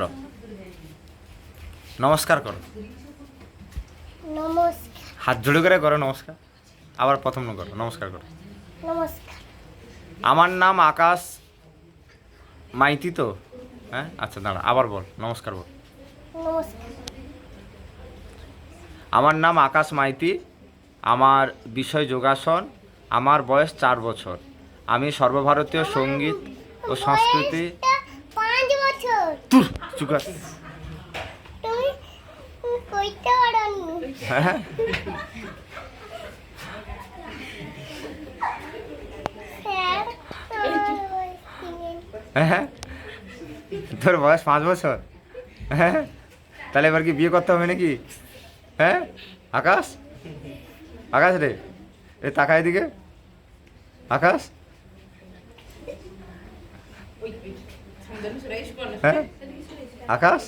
করো। নমস্কার করো। নমস্কার। হাত জোড়ে করে করো নমস্কার। আবার প্রথম করো নমস্কার করো। নমস্কার। আমার নাম আকাশ মাইতি তো? হ্যাঁ? আচ্ছা দাঁড়া আবার বল নমস্কার বল। নমস্কার। আমার নাম আকাশ মাইতি আমার বিষয় যোগাসন আমার বয়স চার বছর। আমি সর্বভারতীয় সংগীত ও সংস্কৃতি পারোনি। হ্যাঁ? তিন। হ্যাঁ তোর বয়স পাঁচ বছর। হ্যাঁ? তাহলে এবার কি বিয়ে করতে হবে নাকি? হ্যাঁ? আকাশ? আকাশ রে। এ তাকায় দিকে আকাশ? হ্যাঁ? আকাশ